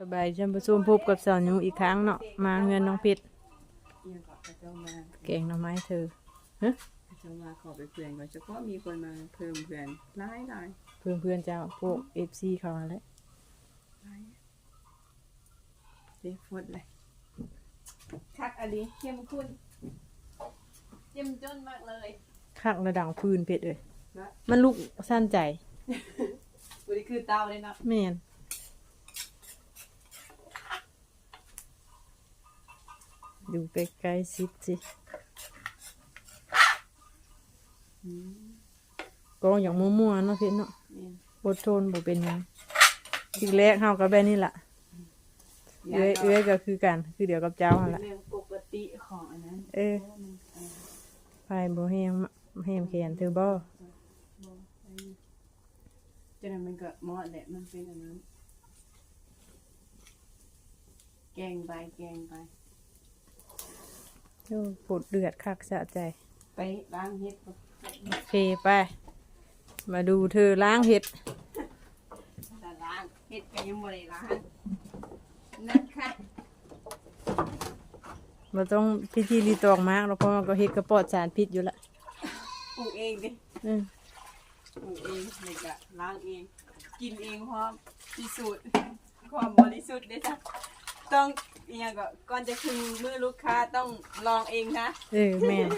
สบายฉันประชุมพบกับสาวนิวอีกครั้งเนาะมาเงินน้องพิษเอียงก่อนเขาจะมาเก่งหน่อไม้เธอเขาจะมาขอไปเพื่อนก่อนเฉพาะมีคนมาเพิ่มเพื่อนหลายหลายเพื่อนเพื่อนๆเจ้าพวกเอฟซีเขาแหล้วหลายเด็กฟดเลยคักอันนี้เข้มข้นเจ้มจนมากเลยคักระดังพื้นเพชรเลยนะมันลุกสั้นใจวันนี้คือเตาเลยเนาะแม่น ดูใกล้ๆสิสิอืมก็อย่างมั่วๆเนาะเพชรเนาะเนี่ยอดทนบ่เป็นหยังทีแรกเฮากับแบบนี้ล่ะ เอื้อยเอื้อยก็คือกัน คือเดียวกับเจ้าเป็หั่นนล่ะ เรื่องปกติของอันนั้นเออมันเออไฟบ่แห้งแห้งแขนเธอบ่บ่ไอ้จังนั้นมันก็เหมาะแหละมันเป็นอันนั้นแกงไปแกงไป โอ้ปวดเดือดคักสะใจ ไปล้างเฮ็ดก่อนโอเคไป มาดูเธอล้างเห็ด แต่ล้างเฮ็ดก็ยังบ่ได้ล้างนะคะเราต้องพิธีรีตองมากแล้วเพราะมันก็เห็ดกระปอดสารพิษอยู่ละปลูกเองดิอืมปลูกเองเลยก็ล้างเอง กินเองพร้อมพิสูจน์ความบริสุทธิ์เด้อจ้ะ ต้องอหยังก็ก่อนจะถึงมือลูกค้าต้องลองเองนะเออแม่น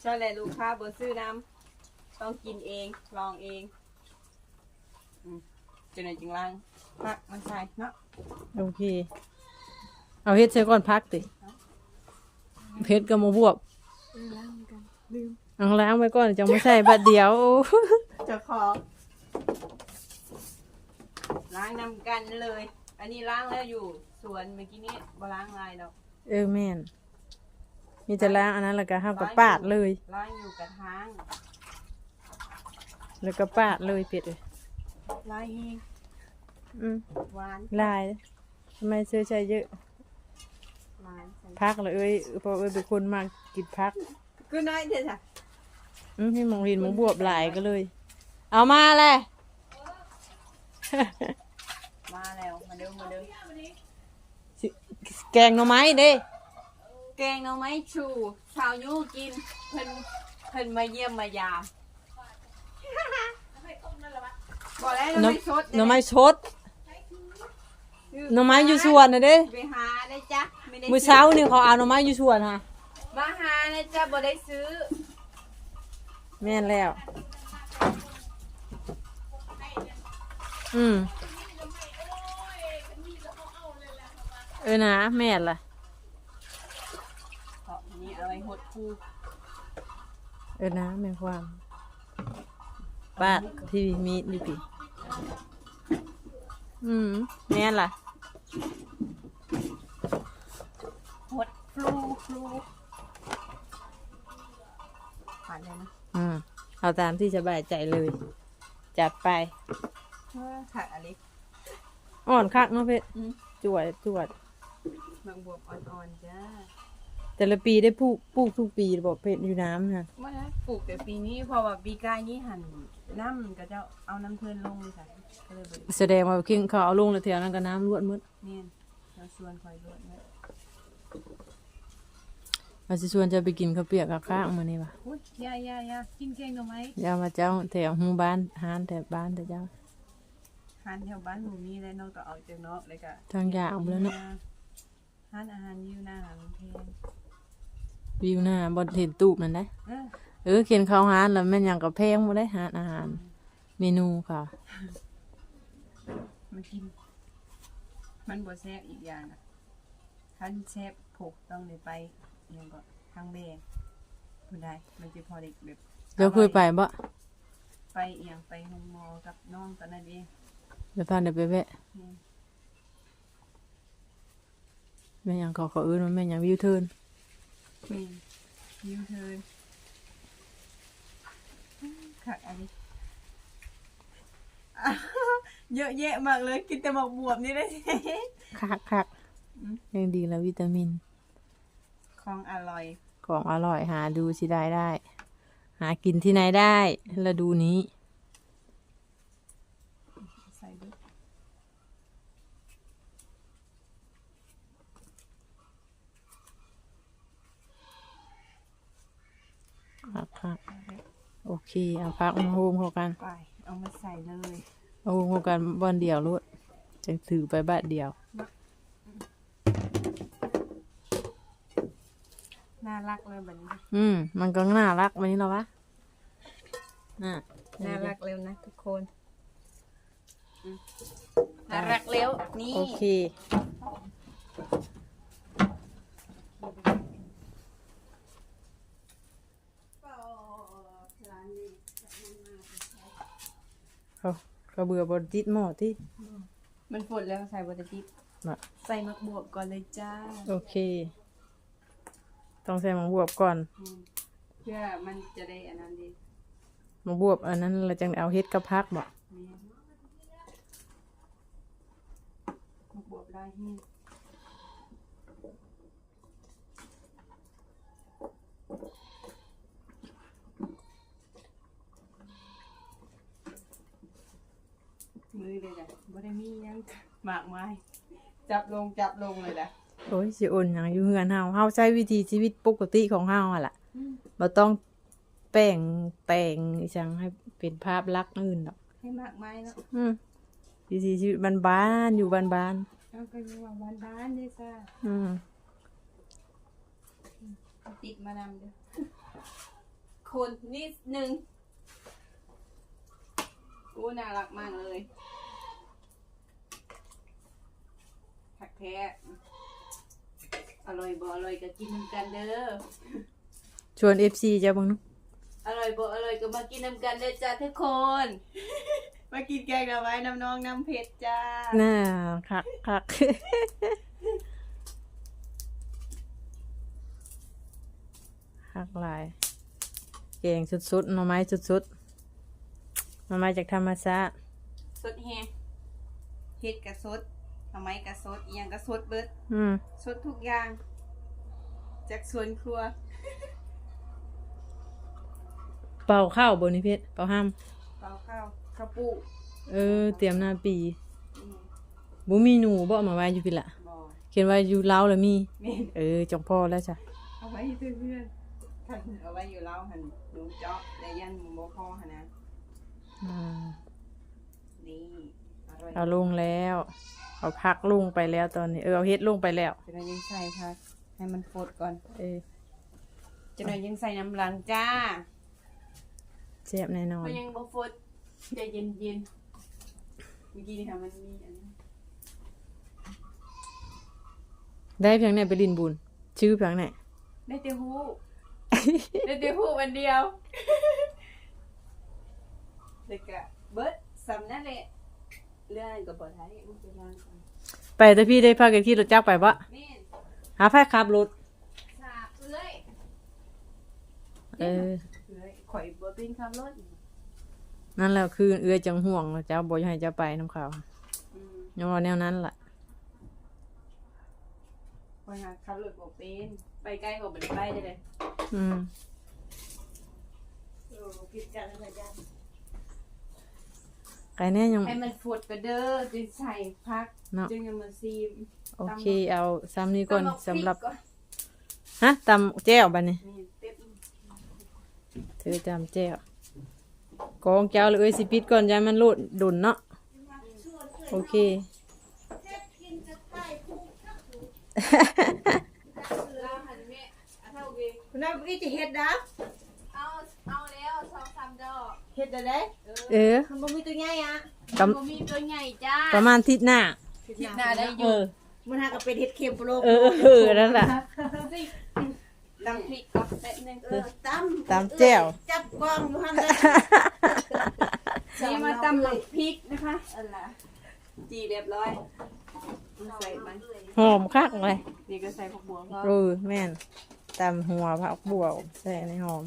ใช่แหละลูกค้าบ่ซื้อน้ำต้องกินเองลองเองอืมจังไหนจึงล้างพักมันใส่เนาะโอเค เอาเห็ดใส่ก่อนพักติเพชรกับหมูบวบเออล้างเหมือนกันลืมเอาล้างไว้ก่อนจังไม่ใส่บัดเดียวเจะขอล้างนำกันเลย อันนี้ล้างแล้วอยู่สวนเมื่อกี้นี้บ่ล้างลายดอกเออแม่น มีแต่ล้างอันนั้นแล้วก็ห้ามกับปาดเลย ล้างอยู่กระทางแล้วก็ปาดเลยเป็ดเลยล้างเองอืมหวานลายทำไมเสื้อใช้เยอะ หวานใส่พักเลยเอ้ยเพราะเอ้ยเป็นคนมากกินพัก ก็น้อยเถอะจ้ะอืมให้มองเห็นหมูบวบหลายก็เลย เอามาเลย มาแล้ว มาเดิมมาเดิมสิแกงหน่อไม้เด้แกงเอาไหม้ชูชาวยูกินเพิ่นเพิ่นมาเยี่ยมมายามบอกแล้วหน่อน้ำไม่ชดหน่อไม้ชดหน่อไม้อยู่สวนนะเด้ไปหาได้จ้ะไม่ได้มื้อเช้านี่เขาเอาหน่อไม้อยู่สวนฮะมาหานะจ้ะบ่ได้ซื้อแม่นแล้ว อืม เออนะแม่นล่ะเพราะนี่เอาไว้หดคู่เออนะแม่นความปาดที่มีดิปีอืมแม่นล่ะหดฟลูฟลูผ่านเลยนะอืมเอาตามที่สบายใจเลย จัดไปเออค่ะอลิอ่อนคักเนาะเพชรอืม จวดจวด บางบวบอ่อนๆจ้าแต่ละปีได้ปลูกปลูกทุกปีบอกเพชรอยู่น้ำนะเมื่อนะปลูกแต่ปีนี้เพราะว่าปีกายนี้หันน้ำก็จะเอาน้ำเทินลงเลยค่ะก็เลยเบิดแสดงว่าคิงเขาเอาลงแล้วแถวนั้นก็น้ำรวดหมืดเนียนเราชวนคอยรวดไว้มาสิชวนจะไปกินข้าวเปียกกับข้างมานี่วะอุ้ยยายายากินแกงหน่อไม้อยามาเจ้าแถวหมู่บ้านหานแถวบ้านแต่เจ้าหานแถวบ้านหมูมีแล้วน้องก็เอาจากนอกเลยก็ทางอย่างเบแล้วเนาะ หานอาหารอยูหน้าหางเพลงวิวหน้าบนเห็นตูบนั่นได้เออเออเขียนข้าวหานแล้วแม่นหยังกับแพงมาได้หานอาหาร เมนูค่ะ มากิน มันบ่แซ่บอีกอย่างอะคันแซ่บผูกต้องเลยไปอยังก็ทางเบงคุณได้มันจะพอเด็กแบบเดี๋ยวเคยไปบ่ไปเอียงไปโรงหมอกับน้องตอนนั้นเองเดี๋ยวพาเดี๋ยวไปแวะนี่ แม่นหยังเขาเขาเอื้นว่าแม่นหยังวิวเทิร์นนี่ยูเทิร์นขักอันนี้อ้าวเยอะแยะมากเลย กินแต่หมกบวบนี่ได้คักคักอืม ยังดีแล้ววิตามิน ของอร่อย ของอร่อยหาดูสิได้ได้ หากินที่ไหนได้ฤดูนี้ ใส่ด้วย เค เอาพักมาโฮมเข้ากัน ไป เอามาใส่เลยเอาโฮมเข้ากันบ้านเดียวรถจังถือไปบ้านเดียว น่ารักเลยแบบนี้ อืม มันก็น่ารักวันนี้เหรอวะน่ะน่ารักเร็วนะทุกคนอืมน่ารักเร็วนี่โอเค เขาเขาเบื่อบดจิตหมอที่มันฝนแล้วใส่บัตรทิปน่ะใส่มักบวบก่อนเลยจ้า โอเค ต้องใส่หมะบวบก่อนอืมเพื่อมันจะได้อันนั้นดีหมะบวบอันนั้นเราจังเอาเฮ็ดกับพักบ่แม่นมักบวบได้ที่มือเลยจ้ะบ่ได้ มีหยังมากมายจับลงจับลงเลยจ้ะโอ้ยสิอ่อนหยังอยู่เฮือนเฮาเฮาใช้วิธีชีวิตปกติของเฮาอะล่ะบ่ต้องแป้งแต่งอีจังให้เป็นภาพลักษณ์อื่นดอก ให้มากมายเนาะอืมวิถีชีวิตบ้านๆอยู่บ้านเอาก็อยู่ว่าวันบ้านเด้อจ้าๆอืมติดมานำเด้อคนนิดนึงอู้น่ารักมากเลย ผักแท้อร่อยบ่อร่อยก็กินน้ำกันเด้อ ชวน FC จ้ะเบิ่งเนาะอร่อยบ่อร่อยก็มากินน้ำกันเด้อจ้าทุกคน มากินแกงดอกไม้น้ำน้องน้ำเผ็ดจ้า น่าคักคักคักหลาย แกงสุดๆหน่อไม้สุดๆหน่อไม้จากธรรมชาติสดแฮงเผ็ดกับสด ทำไมกับสดอีหยังกับสดเบิดอืมสดทุกอย่าง จากสวนครัวเป่าข้าวบนนิเพชรเป่าห้าม เปล่าข้าวข้าวปูเออ เตรียมหน้าปีอืมบ่มีหนูบ่เอามาไว้อยู่พี่ละบ่เขียนไว้อยู่ลาวแล้วมีแม่นเออจงพ่อแล้วจ้ะเอาไว้ให้เพื่อนๆท่านเอาไว้อยู่เล้าหันหนูเจาะและยันโมพอหันนะอืมนี่อร่อย เอาลงแล้ว เอาพักลงไปแล้วตอนนี้เออเอาเฮ็ดลงไปแล้วจะได้ยังใส่พักให้มันฟดก่อนเออจะได้ยังใส่น้ำลังจ้าเจ็บแน่นอนก็ยังบ่ฟดใจเย็นเย็นๆเมื่อกี้นี่ค่ะมันมีอันนี้ได้เพียงไหนไปลินบุญชื่อเพียงไหนได้แต่หูได้แต่หูวันเดียวเด็กอะเบิร์ดสำนั่นแหละ เรื่องกับบทไทยมันเป็นร่างก่อนไปแต่พี่ได้พากันขี่รถจักรไปปะแม่นหาไฟขับรถสาบเอ้ยเออเอ้ยข่อยบ่เป็นขับรถนั่นแหละคือเอื้อจังห่วงว่าเจ้าบ่อยากให้เจ้าไปน้ำเขาอืมยังว่าแนวนั้นล่ะ ข่อยหาขับรถบ่เป็นไปใกล้กว่าบ่ได้ไปได้เลยอืมเออผิดกันแล้วจ้ะ ไก่แน่ยัง ให้มันฟดไปเด้อจึงใส่พักเนาะ จึงจะมาซีมโอเค เอาซ้ำนี้ก่อนตำกสำหรับพกก่อนฮะตำแจ้วบัดนี้ นี่เต็มเธอจำแจ้วกองเจ้าเลยเอ้ยสิปิดก่อนยายมันโลดดุนเนาะ โอเคลาหันแม่อะเท่าเกคุณนายพี่จะเฮ็ดนะเอาเอาแล้วสองสามดอก เฮ็ดได้เด้เออ มันบ่มีตัวใหญ่อะประบ่มีตัวใหญ่จ้าประมาณทิศหน้าคิดหน้าได้อเอยู่อมันหากับเป็นเฮ็ดเค็มโปรโลกเออเออนั่นแหละตำพริกก่อนแป๊บนึงเออตำตำแจ่ว จับกล้องอยู่หั่นเด้อนี่มาตำหลังพริกนะคะอันละจีเรียบร้อยใส่มันหอมคักเลยนี่ก็ใส่ผักบัวก็เออแม่นตำหัวผักบัวใส่ในหอม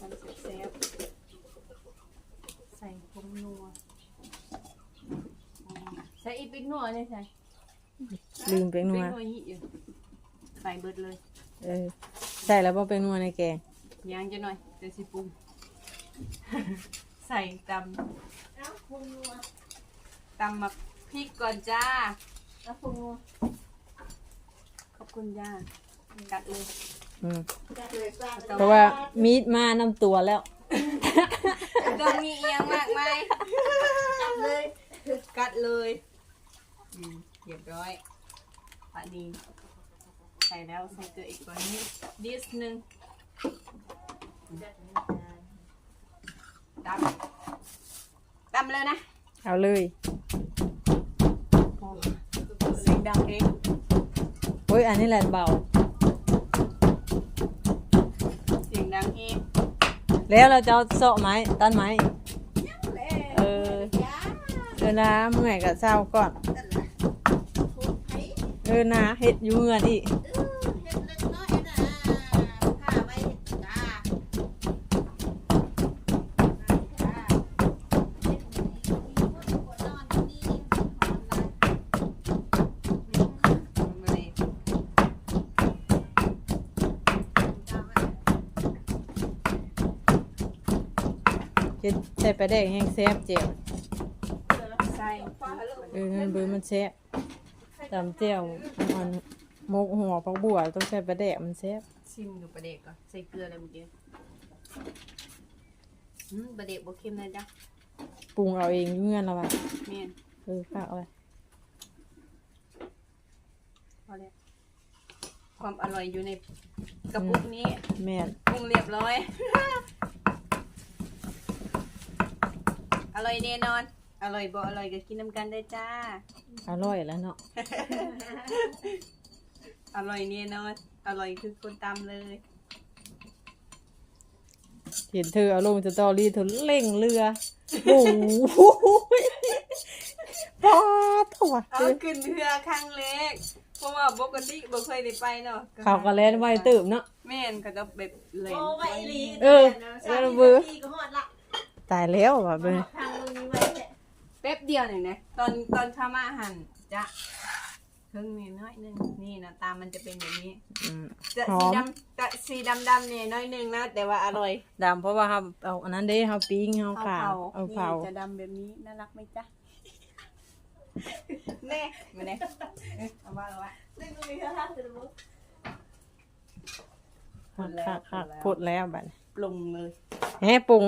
ทำเซฟๆใส่ผงนัว ใส่อีกปิ๊กนัวเนี่ยใส่ลืมเป็นนัวปิ๊กนัวยี่อยู่ใส่เบิดเลย เออ ใส่แล้วบ่เป็นนัวในแกงย่างจะหน่อยเดี๋ยวสิปรุงใส่ตเอ้าพุงนัวำตำมาพริกก่อนจ้าเอาพุงนัวขอบคุณจ้ากัดเลยอืมจับเลยป้าเพราะว่ามีดมาน้ำตัวแล้วอต้องมีเอียงมากไหมจับเลย กัดเลย อืมเรียบร้อยอันนี้ใส่แล้วใส่เกลืออีกก่อนนิดนิดนึงตำตำเลยนะเอาเลยเสียงดังเองโอ้ยอันนี้แหละเบา เสียงดังเองแล้วเราจะเอาเสาะไม้ตันไม้เออยาเออนะเมื่อยกับเช้าก่อนนั่นล่ะพูดไผ เออนะเฮ็ดอยู่เงินอีกเออเฮ็ดเล็กน้อยน่ะพาไว้เฮ็ดตาจ้าเฮ็ดมีคนบ่นอนอยู่นี่หอมหลายมาเลยเฮ็ดใส่ปลาแดกแห้งแซ่บเจียวใส่เออนั่นเบอร์มันแซ่บ ตำเจียวมันหมกหัวผักบัวต้องใส่ปลาแดกมันแซ่บชิมดูประเด็กก่อนใส่เกลืออะไรเมื่อกี้อืมประเด็กบ่เค็มนะจ๊ะปรุงเอาเองอยู่เงินเราไว้เมียนเออฝากเอาไว้พอแล้วความอร่อยอยู่ในกระปุกนี้แม่นปรุงเรียบร้อย อร่อยแน่นอน อร่อยบ่อร่อยก็กินน้ำกันได้จ้า อร่อยแล้วเนาะอร่อยแน่นอนอร่อยคือคนตำเลย เห็นเธอเอาลงสตอรี่เธอเล่งเรือโอ้โหป้าตัวเอาขึ้นเรือครั้งเล็กเพราะว่าปกติบ่เคยได้ไปเนาะเขาก็เล่นไว้ตื่มเนาะแม่นเขาจะแบบเล่นโอ้ไว้อีหลีเออสามเออสิบเบื่อนาทีก็หมดละตายแล้วว่ะเบอ เดียวหนึ่งนะ ตอนตอนเข้ามาหันจะเพิ่งมีน้อยหนึงนี่นะตามมันจะเป็นแบบนี้ อืม จะหอสีม ดำจะสีดำดำๆเนี่ยน้อยหนึงนะแต่ว่าอร่อยดำเพราะว่าเขาเอาอันนั้นเด้เขาปิ้งเขาเอาขาวเผาเอาเผานี่จะดำแบบนี้น่ารักไหมจ๊ะแน่มาเนี่ยเอ๊ะเอาว่าเอาว่าซึ่งมีค่าคือรู้คักคักคักพูดแล้วบัดนี้ปรุงเลย แฮปรุง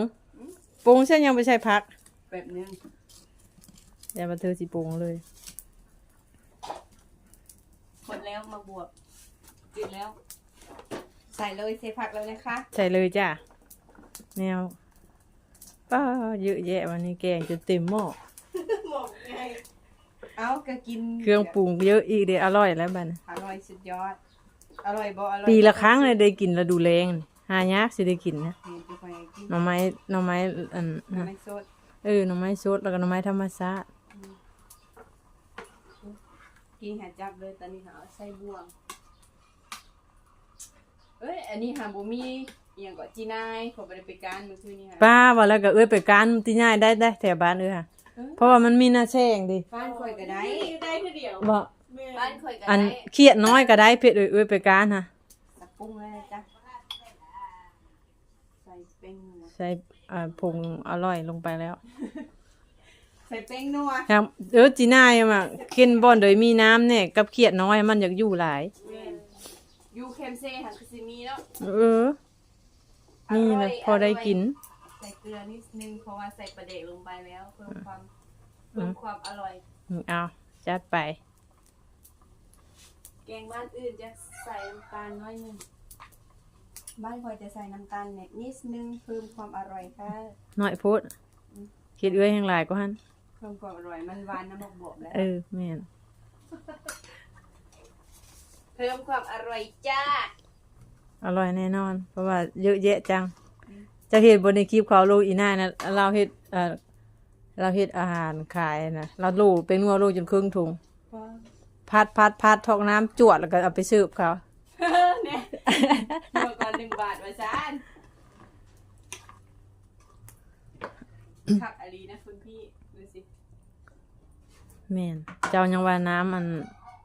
ปรุงฉันยังไม่ใช่พัก แบบนึง อย่ามาเธอสิปรุงเลยคนแล้วมาบวกจืดแล้ว ใส่เลยเทผักแล้วนะคะ ใส่เลยจ้ะแนวป้าเยอะแยะวันนี้แกงจนเต็มหม้อบอกไงเอาก็กินเครื่องปรุงเยอะอีกเดี๋ยวอร่อยแล้วบัดนี้อร่อยสุดยอด อร่อยบ่อร่อยปีละครั้งเลยได้กินแล้วดูแรงหายากสิได้กินนะนี่จะไปกินหน่อไม้หน่อไม้อันน้ำนะไม่สด เออหน่อไม้สดแล้วก็หน่อไม้ธรรมชาติ กินหาจับเลยตอนนี้หาใส่บ่วง เอ้ย อันนี้หาบ่มีอหย่างก็จีนายขอไปไปการเมื่อคืนนี้ค่ะป้าว่าแล้วก็เอ้ยไปการที่ง่ายได้ได้แถวบ้านเอ้ยค่ะ เพราะว่ามันมีหน้าแช่งดิบ้านข่อยก็ได้ ได้ทีเดียวว่าแม่บ้านข่อยก็อันได้เครียดน้อยก็ได้เผ็ดเอ้ยเอ้ยไปการฮะสักปรุงเลยนะจ้ะใส่แป้งนัวใส่อ่าผงอร่อยลงไปแล้ว ใส่แป้งนัวครับเออจีน่ายมากินบ่อนโดยมีน้ำเนี่ยกับเครียดน้อยมันอยากอยู่หลาย แม่นยูเคมเซ่หันคือสิมีเนาะเออนี่นะพอได้กิน ใส่เกลือนิดนึงเพราะว่าใส่ปลาเดกลงไปแล้วเพิ่มความเพิ่มความอร่อย เอาจัดไป แกงบ้านอื่นจะใส่น้ำตาลน้อยหนึงบ้านคอยจะใส่น้ำตาลเนี่ยนิดนึงเพิ่มความอร่อยค่ะน้อยพูดคิดเอ้ยแห่งหลายก็หัน เพิ่มความอร่อยมันหวานน้ำมกบวบแล้วเออแม่นเพิ่มความอร่อยจ้าอร่อยแน่นอน เพราะว่าเยอะแยะจัง จะเห็นบนในคลิปเขาลูกอีน่านะเราเฮ็ดเอ่อเราเฮ็ดอาหารขายนะเราลูกเป็นงัวลูกจนครึ่งถุงพัดพัดพัดทอกน้ำจวดแล้วก็เอาไปสืบเขาเนี่ยเมื่อก่อนหนึ่งบาทมาซานขับอาลีนะคุณพี่ดูสิ แม่นเจ้ายังว่าน้ำมัน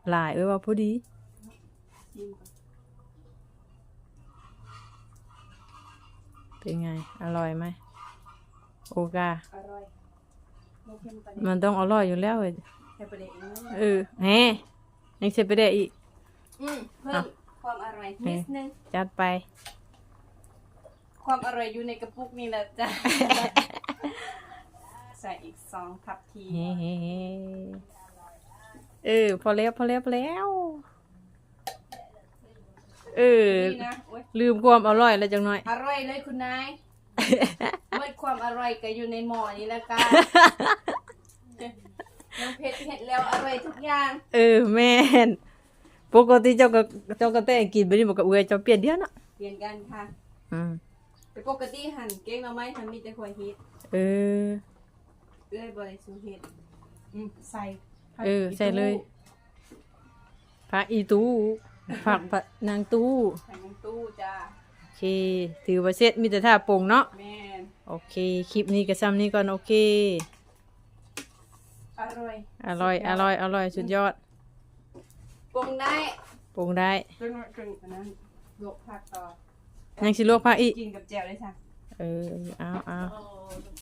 หลายเอ้ยว่าพอดีชิมก่อนเป็นไง อร่อยไหม โอกา อร่อยโมเค็มปลาเดกมันต้องอร่อยอยู่แล้วเว้ยใส่ปลาเดกอีกนิดนึงเออแหมยังเสร็จไปได้อีก อืมเพิ่มความอร่อยนิดนึง จัดไป ความอร่อยอยู่ในกระปุกนี่แหละจ้ะใส่อีกสองทัพทีเฮ้เออ พอแล้วพอแล้วพอแล้ว เออ นี่นะโอ๊ยลืมความอร่อยแล้วจังหน่อย อร่อยเลยคุณนาย เมื่อความอร่อยก็อยู่ในหม้อนี้แล้วกันน้ำเพชรเห็ดแล้วอร่อยทุกอย่าง เออแม่นปกติเจ้าก็เจ้าก็แต่งกินไปนี่บอกกับเอื้อยเจ้าเปลี่ยนเดียวเนาะเปลี่ยนกันค่ะ อืมแต่ปกติหั่นเก้งหน่อไม้หั่นมีแต่ควายเฮ็ดเออเอ้ยบริสุทธิ์เฮ็ดอืมใส่ผักเอออีใส่เลยตู้ผักอีตู้ผักผักนางตู้ ใส่ในตู้จ้าโอเค ถือว่าเสร็จมีแต่ท่าปรุงเนาะ แม่นโอเค คลิปนี้ก็ซ้ำนี้ก่อน โอเค อร่อยอร่อย อร่อย อร่อย สุดยอดปรุงได้ปรุงได้ จนจนอันนั้นลวกผักต่อยังสิลวกผักอีก กินกับแจ่วเลยจ้ะเออ เอาเอา โอ้